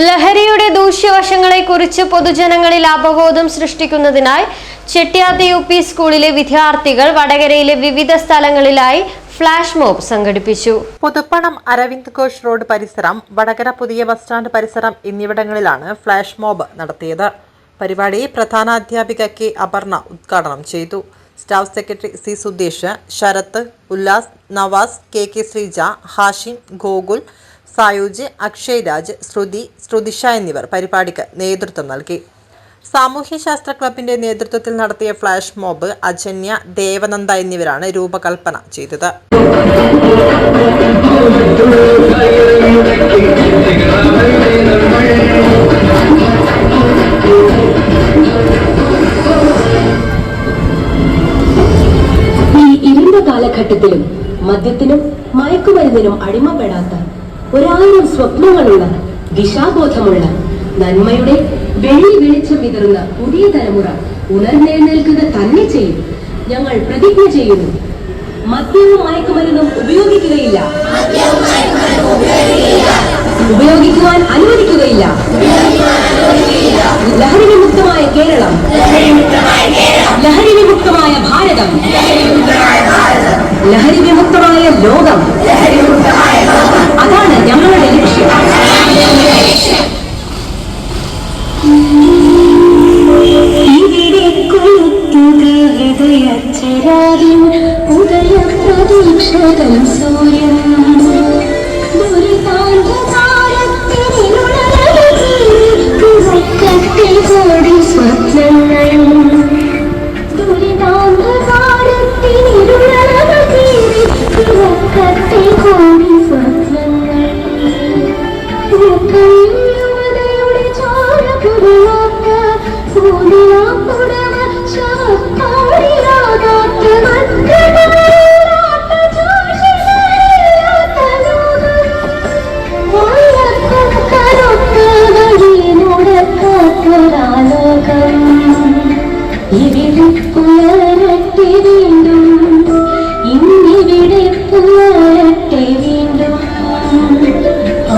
ലഹരിയുടെ ദൂഷ്യവശങ്ങളെക്കുറിച്ച് പൊതുജനങ്ങളിൽ അവബോധം സൃഷ്ടിക്കുന്നതിനായി ചെട്ടിയാത്ത് യു പി സ്കൂളിലെ വിദ്യാർത്ഥികൾ വടകരയിലെ വിവിധ സ്ഥലങ്ങളിലായി ഫ്ലാഷ് മോബ് സംഘടിപ്പിച്ചു. പുതുപ്പണം അരവിന്ദ് ഘോഷ് റോഡ് പരിസരം വടകര പുതിയ ബസ് സ്റ്റാൻഡ് പരിസരം എന്നിവിടങ്ങളിലാണ് ഫ്ലാഷ് മോബ് നടത്തിയത്. പരിപാടി പ്രധാന അധ്യാപിക കെ അപർണ ഉദ്ഘാടനം ചെയ്തു. Staff secretary C Sudesh Sarath Ullas Navas K K Sreeja Hashim Gokul Sayuj Akshay Raj Sruthi Sruthisha എന്നിവർ പരിപാടിക്ക് നേതൃത്വം നൽകി. സാമൂഹ്യശാസ്ത്ര ക്ലബിന്റെ നേതൃത്വത്തിൽ നടത്തിയ ഫ്ലാഷ് മോബ് അജന്യ ദേവനന്ദ എന്നിവരാണ് രൂപകൽപ്പന ചെയ്തത്. ഈ ഇരുണ്ട കാലഘട്ടത്തിലും മദ്യത്തിനും മയക്കുമരുന്നിനും അടിമപ്പെടാത്ത ഒരായിരം സ്വപ്നങ്ങളുള്ള ദിശാബോധമുള്ള നന്മയുടെ വെളി വെളിച്ചം വിതറുന്ന പുതിയ തലമുറ ഉണർന്നെഴുന്നേൽക്കുക തന്നെ ചെയ്യും. ഞങ്ങൾ പ്രതിജ്ഞ ചെയ്യുന്നു. മദ്യവും മയക്കുമരുന്നും ഉപയോഗിക്കുകയില്ല. ഉപയോഗിക്കുവാൻ അനുവദിക്കുകയില്ല. ലഹരി വിമുക്തമായ കേരളം. ലഹരി വിമുക്തമായ ഭാരതം. ലഹരി വിമുക്തമായ ലോകം. 地水等所有。ഇവിടെ പുലരട്ടെ വീണ്ടും ഇന്നിവിടെ